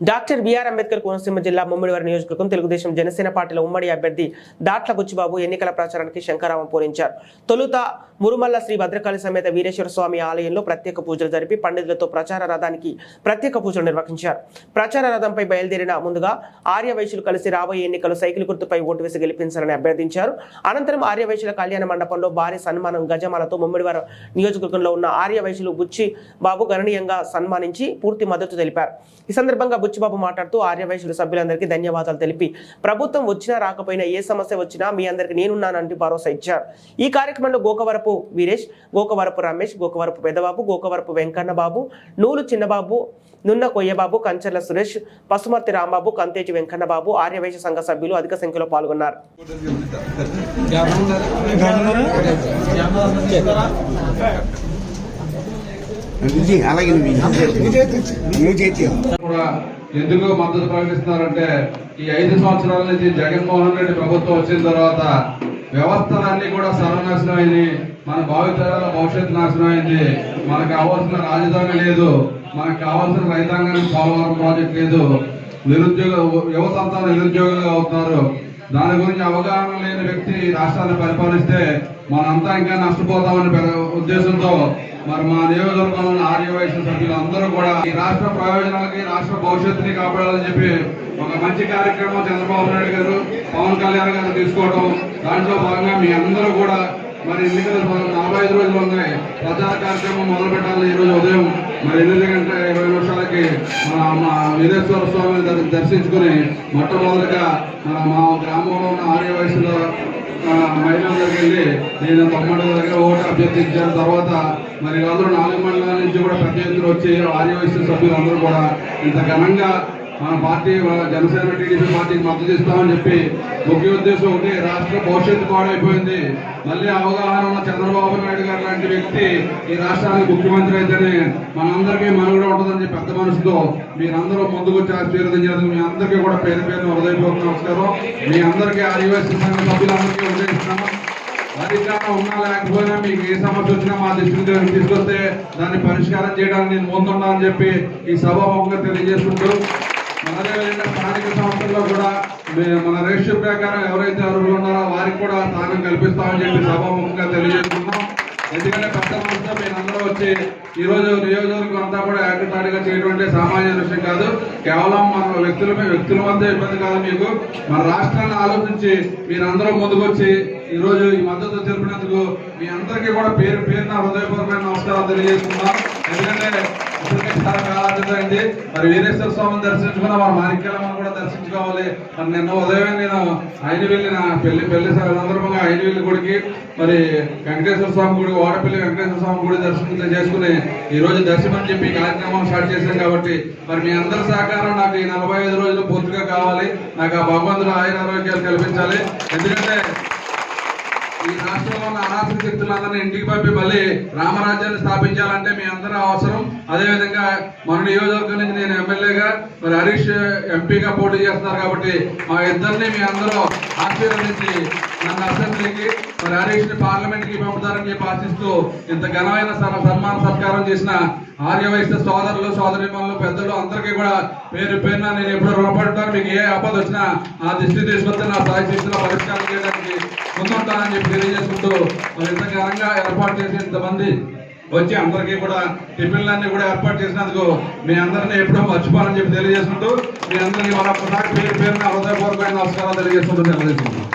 Doctor BR Ambedkar Konaseema జిల్లా ముమ్మిడివారి నియోజకవర్గం తెలుగుదేశం జనసేన పార్టీల ఉమ్మడి అభ్యర్థి దాట్ల గుచ్చిబాబు ఎన్నికల ప్రచారానికి శంకరామం పూరించారు. తొలుత మురుమల్ల శ్రీ భద్రకాళి సమేత వీరేశ్వర స్వామి ఆలయంలో ప్రత్యేక పూజలు జరిపి పండితులతో ప్రచార రథానికి ప్రత్యేక పూజలు నిర్వహించారు. ప్రచార రథంపై బయలుదేరిన ముందుగా ఆర్య వైశ్యులు కలిసి రాబోయే ఎన్నికలు సైకిల్ గుర్తుపై ఓటు వేసి గెలిపించాలని అభ్యర్థించారు. అనంతరం ఆర్య వైశ్యుల కళ్యాణ మండపంలో భారీ సన్మానం గజమాలతో ముమ్మిడివారి నియోజకవర్గంలో ఉన్న ఆర్య వైశ్యులు బుచ్చి బాబు గణనీయంగా సన్మానించి పూర్తి మద్దతు తెలిపారు. ఈ సందర్భంగా బుచ్చిబాబు మాట్లాడుతూ ఆర్యవైశ్యుల సభ్యులందరికీ ధన్యవాదాలు తెలిపి ప్రభుత్వం వచ్చినా రాకపోయినా ఏ సమస్య వచ్చినా మీ అందరికీ నేనున్నానంటూ భరోసా ఇచ్చారు. ఈ కార్యక్రమంలో గోకవరపు వీరేష్ గోకవరపు రమేష్ గోకవరపు పెదబాబు గోకవరపు వెంకన్నబాబు నూలు చిన్నబాబు నున్న కొయ్యబాబు కంచర్ల సురేష్ పసుమర్తి రాంబాబు కంతేజి వెంకన్న బాబు ఆర్యవైశ్య సంఘ సభ్యులు అధిక సంఖ్యలో పాల్గొన్నారు. ఇది అలాగే నువ్వు నువ్వు చేతి కూడా ఎందుకు మద్దతు ప్రకటిస్తున్నారంటే ఈ ఐదు సంవత్సరాల నుంచి జగన్మోహన్ రెడ్డి ప్రభుత్వం వచ్చిన తర్వాత వ్యవస్థలన్నీ కూడా సర్వనాశనం అయింది మన భావితరాల భవిష్యత్తు నాశనం అయింది. మనకు కావాల్సిన రాజధాని లేదు మనకు కావాల్సిన రైతాంగానికి పోలవరం ప్రాజెక్ట్ లేదు. నిరుద్యోగ యువత అంతా నిరుద్యోగులుగా అవుతున్నారు. దాని గురించి అవగాహన లేని వ్యక్తి రాష్ట్రాన్ని పరిపాలిస్తే మనంతా ఇంకా నష్టపోతామని పెద్ద ఉద్దేశంతో మరి మా నియోజకవర్గంలో ఆర్యవైశ్య ఆర్య సభ్యులు అందరూ కూడా ఈ రాష్ట్ర ప్రయోజనాలకి రాష్ట్ర భవిష్యత్తుని కాపాడాలని చెప్పి ఒక మంచి కార్యక్రమం చంద్రబాబు నాయుడు గారు పవన్ కళ్యాణ్ గారు తీసుకోవడం దాంట్లో భాగంగా మీ అందరూ కూడా మరి ఎన్నికలు నలభై ఐదు రోజులు ఉన్నాయి. ప్రచార కార్యక్రమం మొదలు పెట్టాలి ఈ రోజు ఉదయం. మరి ఎనిమిది గంటల ఇరవై నిమిషాలకి మన మా వీరేశ్వర స్వామిని దర్శించుకుని మొట్టమొదటిగా మన మా గ్రామంలో ఉన్న ఆర్య వయసులో మహిళల వెళ్ళి నేను తొమ్మిది దగ్గర ఓటు అభ్యర్థించిన తర్వాత మరి అందరూ నాలుగు మండలాల నుంచి కూడా ప్రత్యర్థులు వచ్చి ఆర్య వయసు కూడా ఇంత ఘనంగా మన పార్టీ జనసేన టీడీపీ పార్టీకి మద్దతు ఇస్తామని చెప్పి ముఖ్య ఉద్దేశం ఒకటి రాష్ట్ర భవిష్యత్తు పాడైపోయింది. మళ్ళీ అవగాహన ఉన్న చంద్రబాబు నాయుడు గారు లాంటి వ్యక్తి ఈ రాష్ట్రానికి ముఖ్యమంత్రి అయితేనే మనందరికీ మనుగడ ఉంటుందని చెప్పి పెద్ద మనసుతో మీరందరూ ముందుకు వచ్చి ఆశీర్వదించేందుకు మీ అందరికీ కూడా పేరు పేరు హృదయపూర్వక నమస్కారం. మీ అందరికీ ఆదివాసీ సంఘ సభ్యులందరికీ ఉదయిస్తున్నాను అధికారం ఉన్నా లేకపోయినా మీకు ఏ సమస్య వచ్చినా మా దృష్టికి తీసుకొస్తే దాన్ని పరిష్కారం చేయడానికి నేను ముందున్నా అని చెప్పి ఈ సభాముఖంగా తెలియజేసుకుంటూ మన స్థానిక సంస్థల్లో కూడా మన రేషియో ప్రకారం ఎవరైతే అర్హులు ఉన్నారో వారికి కూడా స్థానం కల్పిస్తామని చెప్పి సభాముఖంగా తెలియజేస్తున్నాం. ఎందుకంటే పెద్ద సంస్థ మీరందరూ వచ్చి ఈ రోజు నియోజకవర్గం అంతా కూడా ఏకతాటిగా చేయటువంటి సామాన్య విషయం కాదు. కేవలం మన వ్యక్తుల వ్యక్తుల మధ్య ఇబ్బంది కాదు మీకు. మన రాష్ట్రాన్ని ఆలోచించి మీరందరూ ముందుకొచ్చి ఈరోజు ఈ మద్దతు తెలిపినందుకు మీ అందరికీ కూడా పేరు పేరున హృదయపూర్వమైన నమస్కారాలు తెలియజేస్తున్నాం. ఎందుకంటే చాలా మరి వీరేశ్వర స్వామిని దర్శించుకున్న మన మాణిక్యాలమ్మను కూడా దర్శించుకోవాలి. మరి నిన్న ఉదయం నేను ఆయన వెళ్ళిన పెళ్ళి పెళ్ళి సందర్భంగా ఆయన వెళ్ళి గుడికి మరి వెంకటేశ్వర స్వామి గుడి వాడపల్లి వెంకటేశ్వర స్వామి గుడి దర్శనం చేసుకుని ఈ రోజు దర్శనం చెప్పి కార్యక్రమం స్టార్ట్ చేశాం కాబట్టి మరి మీ అందరి సహకారం నాకు ఈ నలభై ఐదు రోజులు పూర్తిగా కావాలి. నాకు ఆ భగవంతుడు ఆయన ఆరోగ్యాలు కల్పించాలి. ఎందుకంటే ఈ రాష్ట్రంలో ఉన్న అనాథ శక్తులందరినీ ఇంటికి పంపి మళ్ళీ రామరాజ్యాన్ని స్థాపించాలంటే మీ అందరూ అవసరం. అదేవిధంగా మన నియోజకవర్గం నుంచి నేను ఎమ్మెల్యేగా మరి హరీష్ ఎంపీగా పోటీ చేస్తున్నారు కాబట్టి మా ఇద్దరిని మీ అందరూ ఆశీర్వదించి నన్ను అసెంబ్లీకి మరి హరీష్ని పార్లమెంట్కి పంపుతారని చెప్పి ఆశిస్తూ ఇంత ఘనమైన సన్మాన సత్కారం చేసిన ఆర్యవైశ్య సోదరులు సోదరిమణులు పెద్దలు అందరికీ కూడా పేరు పేరున నేను ఎప్పుడు రుణపడతాను. మీకు ఏ ఆపద వచ్చినా ఆ దృష్టి తీసుకొస్తే నా సాయి పరిష్కారం చేయడానికి ముందుంటానని చెప్పి తెలియజేసుకుంటూ మరి ఇంత ఘనంగా ఏర్పాటు చేసి ఇంతమంది వచ్చి అందరికీ కూడా టిఫిన్లన్నీ కూడా ఏర్పాటు చేసినందుకు మీ అందరినీ ఎప్పుడూ మర్చిపోవాలని చెప్పి తెలియజేసుకుంటూ మీ అందరికీ మన పేరు పేరున హృదయపూర్వకమైన నమస్కారాలు తెలియజేసుకుంటూ తెలియజేస్తున్నాను